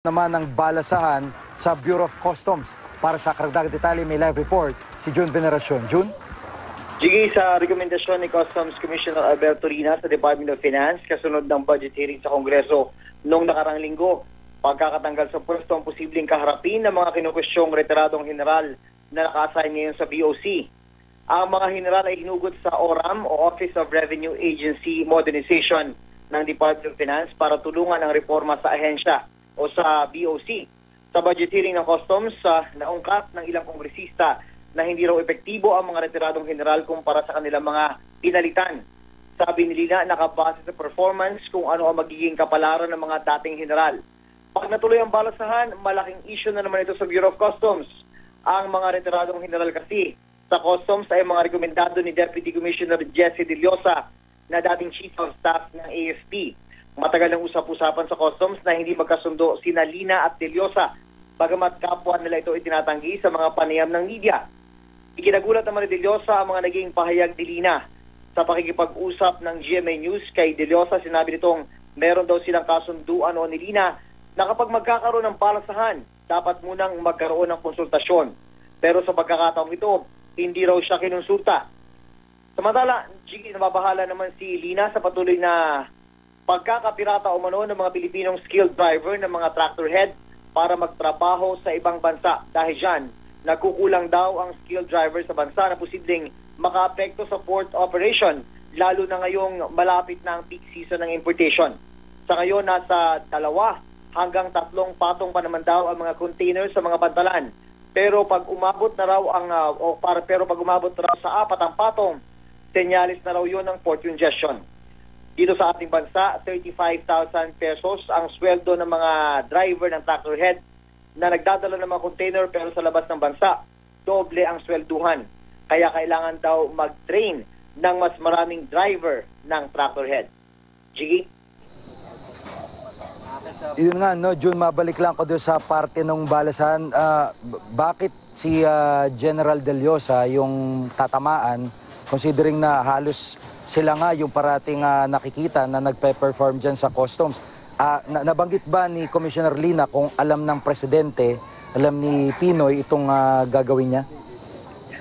naman ng balasahan sa Bureau of Customs. Para sa karagdagang detalye, may live report si June Veneracion. June? Sige, sa rekomendasyon ni Customs Commissioner Alberto Rina sa Department of Finance kasunod ng budget hearing sa Kongreso noong nakarang linggo, pagkakatanggal sa pwesto ang posibleng kaharapin ng mga kinukwestyong retiradong general na naka-assign ngayon sa BOC. Ang mga general ay hinugot sa ORAM o Office of Revenue Agency Modernization ng Department of Finance para tulungan ang reforma sa ahensya o sa BOC. Sa budget hearing ng Customs, uh, naungkat ng ilang kongresista na hindi raw epektibo ang mga retiradong general kumpara sa kanilang mga pinalitan. Sabi ni Lina, nakabase sa performance kung ano ang magiging kapalaran ng mga dating general. Pag natuloy ang balasahan, malaking issue na naman ito sa Bureau of Customs. Ang mga retiradong general kasi sa Customs ay mga rekomendado ni Deputy Commissioner Jesse De na dating Chief of Staff ng AFP. Matagal ng usap-usapan sa customs na hindi magkasundo sina Lina at Deliosa bagamat kapwa nila ito itinatanggi sa mga panayam ng media. Ikinagulat naman ni Deliosa ang mga naging pahayag ni Lina. Sa pakikipag-usap ng GMA News kay Deliosa, sinabi nitong meron daw silang kasunduan o ni Lina na kapag magkakaroon ng palasahan, dapat munang magkaroon ng konsultasyon. Pero sa pagkakataong ito, hindi raw siya kinonsulta. Samantala, Gigi, nababahala naman si Lina sa patuloy na pagkakapirata umano ng mga Pilipinong skilled driver ng mga tractor head para magtrabaho sa ibang bansa. Dahil dyan, nagkukulang daw ang skilled driver sa bansa na posibleng makaapekto sa port operation, lalo na ngayong malapit na ang peak season ng importation. Sa ngayon, nasa dalawa hanggang tatlong patong pa naman daw ang mga containers sa mga bantalan. Pero pag umabot na raw ang uh, o para pero pag umabot na raw sa apat ang patong, senyalis na raw 'yon ng port congestion. Dito sa ating bansa, 35,000 pesos ang sweldo ng mga driver ng tractor head na nagdadala ng mga container pero sa labas ng bansa, doble ang swelduhan. Kaya kailangan daw mag-train ng mas maraming driver ng tractor head. Jiggy? Yun nga, no, June, mabalik lang ko doon sa parte ng balasahan. Ah, b- bakit si ah, General Deliosa yung tatamaan, considering na halos sila nga yung parating ah, nakikita na nagpe-perform dyan sa customs. Ah, na- nabanggit ba ni Commissioner Lina kung alam ng presidente, alam ni Pinoy itong ah, gagawin niya?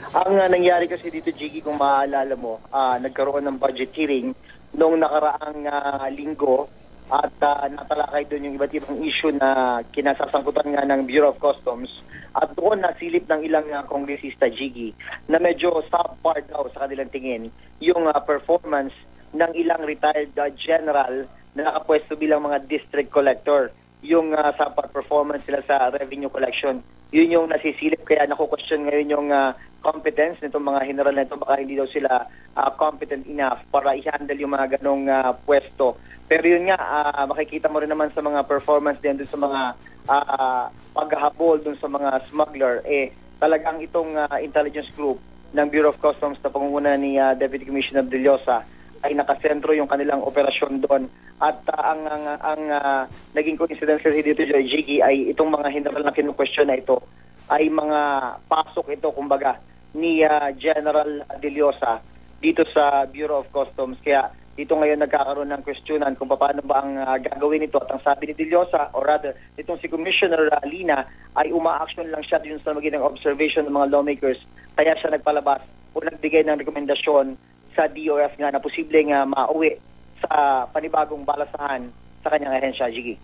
Ang uh, nangyari kasi dito, Jiggy, kung maaalala mo, ah, nagkaroon ng budget hearing noong nakaraang ah, linggo at ah, natalakay doon yung iba't ibang issue na kinasasangkutan nga ng Bureau of Customs at doon nasilip ng ilang uh, kongresista, Jiggy, na medyo subpar daw sa kanilang tingin yung ah, performance ng ilang retired ah, general na nakapwesto bilang mga district collector yung uh, subpar performance nila sa revenue collection. Yun yung nasisilip kaya naku-question ngayon yung ah, competence nitong mga general na ito baka hindi daw sila ah, competent enough para i-handle yung mga ganong ah, pwesto. Pero yun nga, ah, makikita mo rin naman sa mga performance din sa mga ah, paghahabol dun sa mga smuggler, eh talagang itong ah, intelligence group ng Bureau of Customs na pangunguna ni ah, Deputy Commissioner De Leosa ay nakasentro yung kanilang operasyon doon. At ah, ang ang, ang ah, naging coincidence kasi dito, Jiggy, ay itong mga general na kinu-question na ito ay mga pasok ito, kumbaga, ni ah, General De Leosa dito sa Bureau of Customs. Kaya dito ngayon nagkakaroon ng questionan kung paano ba ang ah, gagawin ito. At ang sabi ni De Leosa, or rather, itong si Commissioner ah, Lina, ay uma-action lang siya dun sa magiging observation ng mga lawmakers. Kaya siya nagpalabas o nagbigay ng rekomendasyon sa DOF nga na posibleng uh, mauwi sa panibagong balasahan sa kanyang ahensya, Jiggy.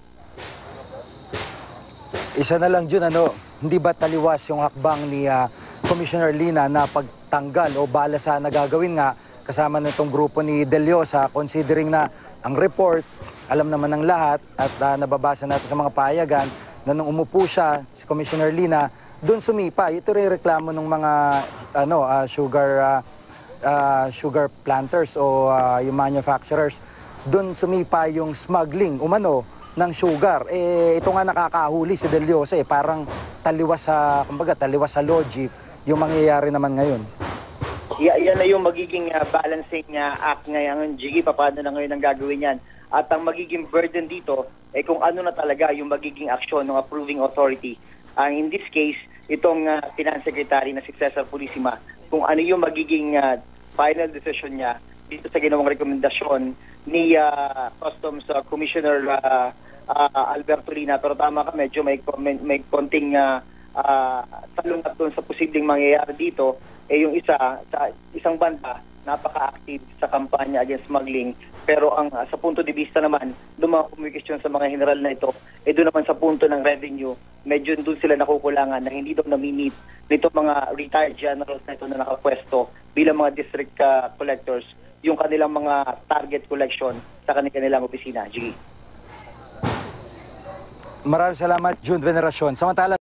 Isa na lang, Jun, ano, hindi ba taliwas yung hakbang ni ah, Commissioner Lina na pagtanggal o balasahan na gagawin nga kasama nitong grupo ni Deliosa considering na ang report, alam naman ng lahat at ah, nababasa natin sa mga payagan na nung umupo siya, si Commissioner Lina, doon sumipa. Ito rin reklamo ng mga ano, ah, sugar ah, ah, sugar planters o ah, yung manufacturers. Doon sumipa yung smuggling, umano, ng sugar. Eh, ito nga nakakahuli si Deliosa eh. Parang taliwas sa, kumbaga, taliwas sa logic yung mangyayari naman ngayon. Ya, yan na yung magiging uh, balancing uh, act ngayon, Jiggy. Paano na ngayon ang gagawin yan? At ang magiging burden dito, eh kung ano na talaga yung magiging aksyon ng approving authority. Ang in this case, itong uh, Finance Secretary na si Cesar Pulisima, kung ano yung magiging uh, final decision niya dito sa ginawang rekomendasyon ni uh, Customs uh, Commissioner uh, ah, Alberto Lina. Pero tama ka, medyo may, may, may konting uh, talungat doon sa posibleng mangyayari dito. Eh yung isa, sa isang banda, napaka-active sa kampanya against smuggling. Pero ang ah, sa punto de vista naman, doon mga communication sa mga general na ito, eh doon naman sa punto ng revenue, medyo doon sila nakukulangan na hindi daw nami-meet nito mga retired generals na ito na nakapwesto bilang mga district ah, collectors yung kanilang mga target collection sa kanilang opisina. G. Maraming salamat, June Veneracion. Samantala,